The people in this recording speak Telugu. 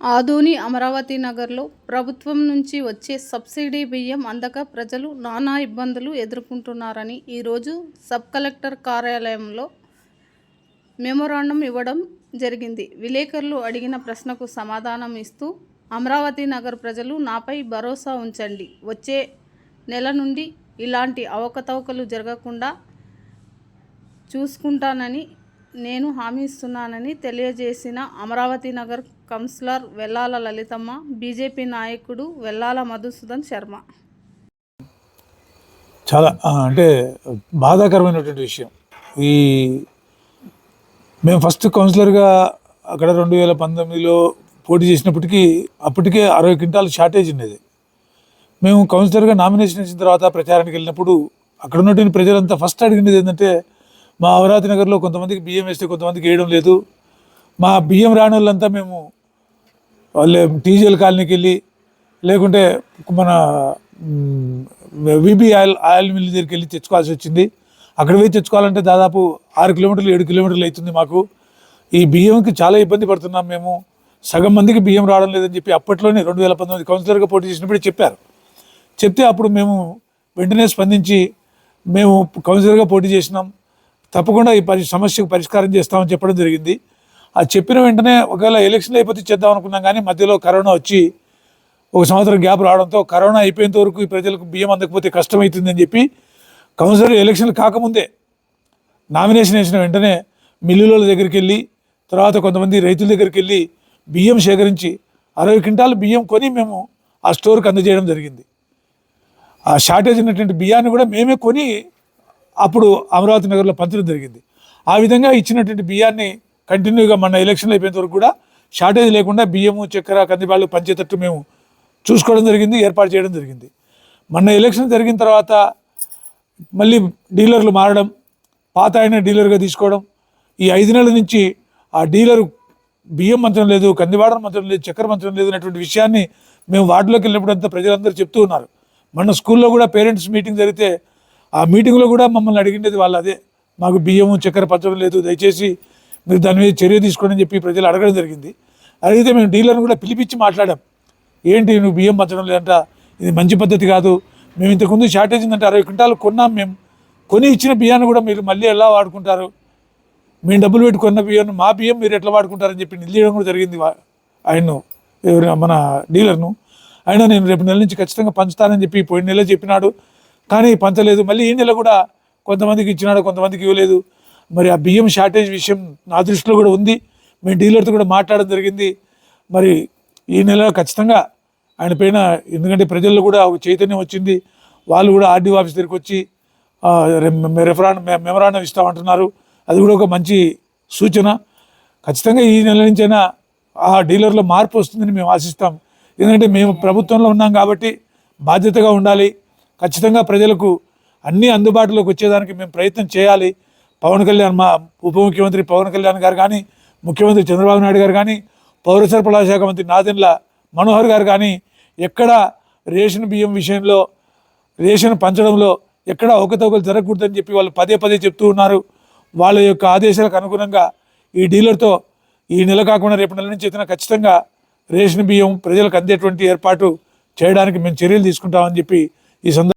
ఆదోని అమరావతి నగర్లో ప్రభుత్వం నుంచి వచ్చే సబ్సిడీ బియ్యం అందక ప్రజలు నానా ఇబ్బందులు ఎదుర్కొంటున్నారని ఈరోజు సబ్ కలెక్టర్ కార్యాలయంలో మెమోరాండం ఇవ్వడం జరిగింది. విలేకరులు అడిగిన ప్రశ్నకు సమాధానం ఇస్తూ అమరావతి నగర్ ప్రజలు నాపై భరోసా ఉంచండి. వచ్చే నెల నుండి ఇలాంటి అవకతవకలు జరగకుండా చూసుకుంటానని నేను హామీ ఇస్తున్నానని తెలియజేసిన అమరావతి నగర్ కౌన్సిలర్ వెల్లాల లలితమ్మ బీజేపీ నాయకుడు వెల్లాల మధుసూదన్ శర్మ. చాలా అంటే బాధాకరమైనటువంటి విషయం. ఈ మేము ఫస్ట్ కౌన్సిలర్గా అక్కడ రెండు వేల పంతొమ్మిదిలో పోటీ చేసినప్పటికీ అప్పటికే అరవై క్వింటాల్ షార్టేజ్ ఉండేది. మేము కౌన్సిలర్గా నామినేషన్ ఇచ్చిన తర్వాత ప్రచారానికి వెళ్ళినప్పుడు అక్కడ ఉన్నటువంటి ప్రజలంతా ఫస్ట్ అడిగినది ఏంటంటే మా అమరావతి నగర్లో కొంతమందికి బియ్యం వేస్తే కొంతమందికి వేయడం లేదు. మా బియ్యం రాని వాళ్ళంతా మేము వాళ్ళే టీజీఎల్ కాలనీకి వెళ్ళి లేకుంటే మన విబి ఆయిల్ ఆయిల్ మిల్ దగ్గరికి వెళ్ళి తెచ్చుకోవాల్సి వచ్చింది. అక్కడ పోయి తెచ్చుకోవాలంటే దాదాపు ఆరు కిలోమీటర్లు ఏడు కిలోమీటర్లు అవుతుంది మాకు. ఈ బియ్యంకి చాలా ఇబ్బంది పడుతున్నాం మేము. సగం మందికి బియ్యం రావడం లేదని చెప్పి అప్పట్లోనే రెండు వేల పంతొమ్మిది కౌన్సిలర్గా పోటీ చేసినప్పుడు చెప్పారు. చెప్తే అప్పుడు మేము వెంటనే స్పందించి మేము కౌన్సిలర్గా పోటీ చేసినాం. తప్పకుండా ఈ పరి సమస్యకు పరిష్కారం చేస్తామని చెప్పడం జరిగింది. అది చెప్పిన వెంటనే ఒకవేళ ఎలక్షన్లు అయిపోతే చేద్దాం అనుకున్నాం కానీ మధ్యలో కరోనా వచ్చి ఒక సంవత్సరం గ్యాప్ రావడంతో కరోనా అయిపోయేంత వరకు ఈ ప్రజలకు బియ్యం అందకపోతే కష్టమవుతుందని చెప్పి కౌన్సిలర్ ఎలక్షన్లు కాకముందే నామినేషన్ వేసిన వెంటనే మిల్లుల దగ్గరికి వెళ్ళి తర్వాత కొంతమంది రైతుల దగ్గరికి వెళ్ళి బియ్యం సేకరించి అరవై క్వింటాలు బియ్యం కొని మేము ఆ స్టోర్కి అందజేయడం జరిగింది. ఆ షార్టేజ్ ఉన్నటువంటి బియ్యాన్ని కూడా మేమే కొని అప్పుడు అమరావతి నగర్లో పంచడం జరిగింది. ఆ విధంగా ఇచ్చినటువంటి బియ్యాన్ని కంటిన్యూగా మన ఎలక్షన్లు అయిపోయేంత వరకు కూడా షార్టేజ్ లేకుండా బియ్యము చక్కెర కందిపాలు పంచేటట్టు మేము చూసుకోవడం జరిగింది ఏర్పాటు చేయడం జరిగింది. మొన్న ఎలక్షన్ జరిగిన తర్వాత మళ్ళీ డీలర్లు మారడం పాత ఆయన డీలర్గా తీసుకోవడం ఈ ఐదు నెలల నుంచి ఆ డీలర్ బియ్యం మంత్రం లేదు కందివాడన మంత్రం లేదు చక్కెర మంచం లేదు అనేటువంటి విషయాన్ని మేము వార్డులోకి వెళ్ళినప్పుడు అంతా ప్రజలందరూ చెప్తూ ఉన్నారు. మన స్కూల్లో కూడా పేరెంట్స్ మీటింగ్ జరిగితే ఆ మీటింగ్లో కూడా మమ్మల్ని అడిగిండేది వాళ్ళు అదే. మాకు బియ్యము చక్కెర పంచడం లేదు. దయచేసి మీరు దాని మీద చర్య తీసుకోండి అని చెప్పి ప్రజలు అడగడం జరిగింది. అడిగితే మేము డీలర్ని కూడా పిలిపించి మాట్లాడాం. ఏంటి నువ్వు బియ్యం పంచడం లేదంట? ఇది మంచి పద్ధతి కాదు. మేము ఇంతకుముందు షార్టేజ్ ఉందంటే అరవై క్వింటాలు కొన్నాం మేము. కొని ఇచ్చిన బియ్యాన్ని కూడా మీరు మళ్ళీ ఎలా వాడుకుంటారు? మేము డబ్బులు పెట్టి కొన్న బియ్యం మా బియ్యం మీరు ఎట్లా వాడుకుంటారని చెప్పి నిలియడం కూడా జరిగింది ఆయన్ను మన డీలర్ను. ఆయన నేను రేపు నెల నుంచి ఖచ్చితంగా పంచుతానని చెప్పి పోయిన నెల చెప్పినాడు. కానీ పంచలేదు మళ్ళీ ఈ నెల కూడా? కొంతమందికి ఇచ్చినాడు కొంతమందికి ఇవ్వలేదు. మరి ఆ బియ్యం షార్టేజ్ విషయం నా దృష్టిలో కూడా ఉంది. మేము డీలర్తో కూడా మాట్లాడడం జరిగింది. మరి ఈ నెల ఖచ్చితంగా ఆయన పైన ఎందుకంటే ప్రజల్లో కూడా ఒక చైతన్యం వచ్చింది. వాళ్ళు కూడా ఆర్డీఓ ఆఫీస్ దగ్గరికి వచ్చి రెఫరాన్ రెఫరాండం మె- మెమరాండం ఇస్తామంటున్నారు. అది కూడా ఒక మంచి సూచన. ఖచ్చితంగా ఈ నెల నుంచైనా ఆ డీలర్లో మార్పు వస్తుందని మేము ఆశిస్తాం. ఎందుకంటే మేము ప్రభుత్వంలో ఉన్నాం కాబట్టి బాధ్యతగా ఉండాలి. ఖచ్చితంగా ప్రజలకు అన్నీ అందుబాటులోకి వచ్చేదానికి మేము ప్రయత్నం చేయాలి. పవన్ కళ్యాణ్ మా ఉప ముఖ్యమంత్రి పవన్ కళ్యాణ్ గారు కానీ ముఖ్యమంత్రి చంద్రబాబు నాయుడు గారు కానీ పౌర సరఫరాల శాఖ మంత్రి నాదెండ్ల మనోహర్ గారు కానీ ఎక్కడ రేషన్ బియ్యం విషయంలో రేషన్ పంచడంలో ఎక్కడ అవకతవకలు జరగకూడదని చెప్పి వాళ్ళు పదే పదే చెప్తూ ఉన్నారు. వాళ్ళ యొక్క ఆదేశాలకు అనుగుణంగా ఈ డీలర్తో ఈ నెల కాకుండా రేపు నెల నుంచి అయితే ఖచ్చితంగా రేషన్ బియ్యం ప్రజలకు అందేటువంటి ఏర్పాటు చేయడానికి మేము చర్యలు తీసుకుంటామని చెప్పి ఈ సందర్భంగా